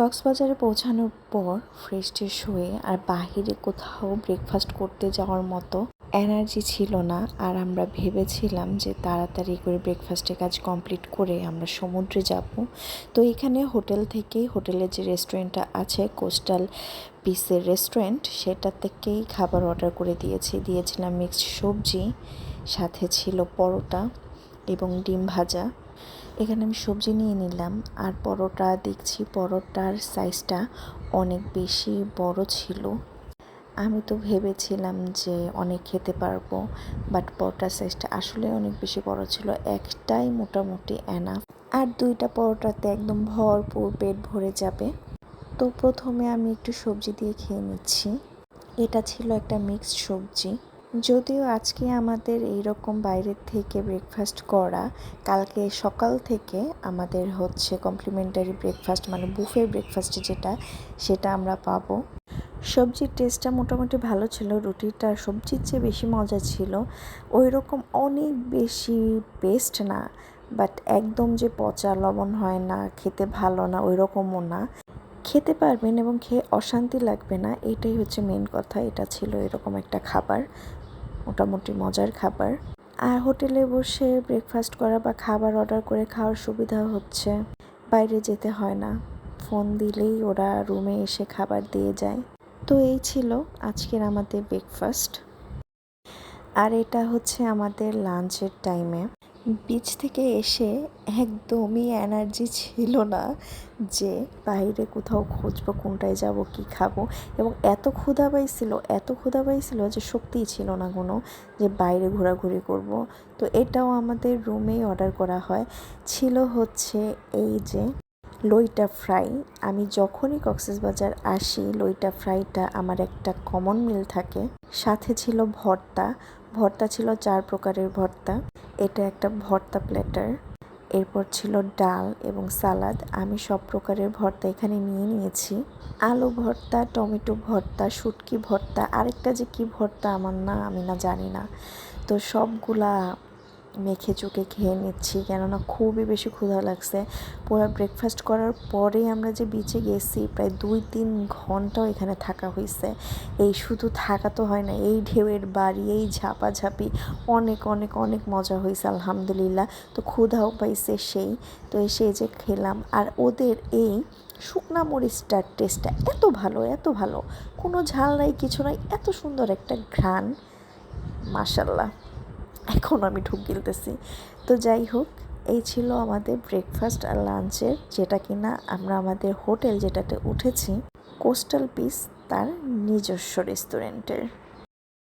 কক্সবাজারে পৌঁছানোর পর ফ্রেশ ট্রেশ হয়ে আর বাহিরে কোথাও ব্রেকফাস্ট করতে যাওয়ার মতো এনার্জি ছিল না। আর আমরা ভেবেছিলাম যে তাড়াতাড়ি করে ব্রেকফাস্টের কাজ কমপ্লিট করে আমরা সমুদ্রে যাব। তো এখানে হোটেল থেকেই হোটেলের যে রেস্টুরেন্টটা আছে কোস্টাল পিসের রেস্টুরেন্ট সেটা থেকেই খাবার অর্ডার করে দিয়েছি। দিয়েছিলাম মিক্সড সবজি, সাথে ছিল পরোটা এবং ডিম ভাজা। এখানে আমি সবজি নিয়ে নিলাম আর পরোটা, দেখছি পরোটার সাইজটা অনেক বেশি বড় ছিল। আমি তো ভেবেছিলাম যে অনেক খেতে পারব বাট পরোটার সাইজটা আসলে অনেক বেশি বড় ছিল। একটাই মোটামুটি এনাফ আর দুইটা পরোটাতে একদম ভরপুর পেট ভরে যাবে। তো প্রথমে আমি একটু সবজি দিয়ে খেয়ে নিচ্ছি। এটা ছিল একটা মিক্সড সবজি। যদিও আজকে আমাদের এই রকম বাইরের থেকে ব্রেকফাস্ট করা, কালকে সকাল থেকে আমাদের হচ্ছে কমপ্লিমেন্টারি ব্রেকফাস্ট মানে বুফে ব্রেকফাস্ট যেটা, সেটা আমরা পাবো। সবজির টেস্টটা মোটামুটি ভালো ছিল, রুটিটা সবজির চেয়ে বেশি মজা ছিল। ওই রকম অনেক বেশি বেস্ট না বাট একদম যে পচা লবণ হয় না, খেতে ভালো না ওই রকমও না। খেতে পারবেন এবং খেয়ে অশান্তি লাগবে না, এটাই হচ্ছে মেন কথা। এটা ছিল এরকম একটা খাবার, মোটামুটি মজার খাবার। আর হোটেলে বসে ব্রেকফাস্ট করা বা খাবার অর্ডার করে খাওয়ার সুবিধা হচ্ছে। বাইরে যেতে হয় না। ফোন দিলেই ওরা রুমে এসে খাবার দিয়ে যায়। তো এই ছিল আজকের আমাদের ব্রেকফাস্ট আর এটা হচ্ছে আমাদের লাঞ্চের টাইমে বিচ থেকে এসে একদমই এনার্জি ছিল না যে বাইরে কোথাও খুঁজবো, কোনটায় যাব, কি খাব এবং এত ক্ষুধা পাইছিল, এত ক্ষুধা পাইছিল যে শক্তিই ছিল না কোনো যে বাইরে ঘোরাঘুরি করব। তো এটাও আমাদের রুমেই অর্ডার করা হয়। ছিল হচ্ছে এই যে লইটা ফ্রাই আমি যখনই কক্সবাজার আসি, লইটা ফ্রাইটা আমার একটা কমন মিল থাকে। সাথে ছিল ভর্তা। ভর্তা ছিল চার প্রকারের ভর্তা। এটা একটা ভর্তা প্ল্যাটার। এরপর ছিল ডাল এবং সালাদ। আমি সব প্রকারের ভর্তা এখানে নিয়ে নিয়েছি। আলু ভর্তা, টমেটো ভর্তা, শুটকি ভর্তা, আরেকটা যে কি ভর্তা আমার না আমি না জানি না। তো সবগুলা মেখে চুকে খেয়ে নিচ্ছি কেননা খুবই বেশি ক্ষুধা লাগছে। পুরো ব্রেকফাস্ট করার পরে আমরা যে বিচে গেছি, প্রায় দুই তিন ঘন্টাও এখানে থাকা হয়েছে এই শুধু থাকা তো হয় না, এই ঢেউয়ের বাড়ি, এই ঝাপাঝাপি অনেক অনেক অনেক মজা হয়েছে আলহামদুলিল্লাহ। তো ক্ষুধাও পাইছে সেই, তো এসে যে খেলাম। আর ওদের এই শুকনা মরিচটার টেস্টটা এত ভালো এত ভালো। কোনো ঝাল নাই, কিছু নাই, এত সুন্দর একটা ঘ্রাণ। মাসাল্লাহ এখন আমি ঢুক গিলতেছি। তো যাই হোক, এই ছিল আমাদের ব্রেকফাস্ট আর লাঞ্চের যেটা কিনা আমরা আমাদের হোটেল যেটাতে উঠেছি কোস্টাল পিস তার নিজস্ব রেস্টুরেন্টের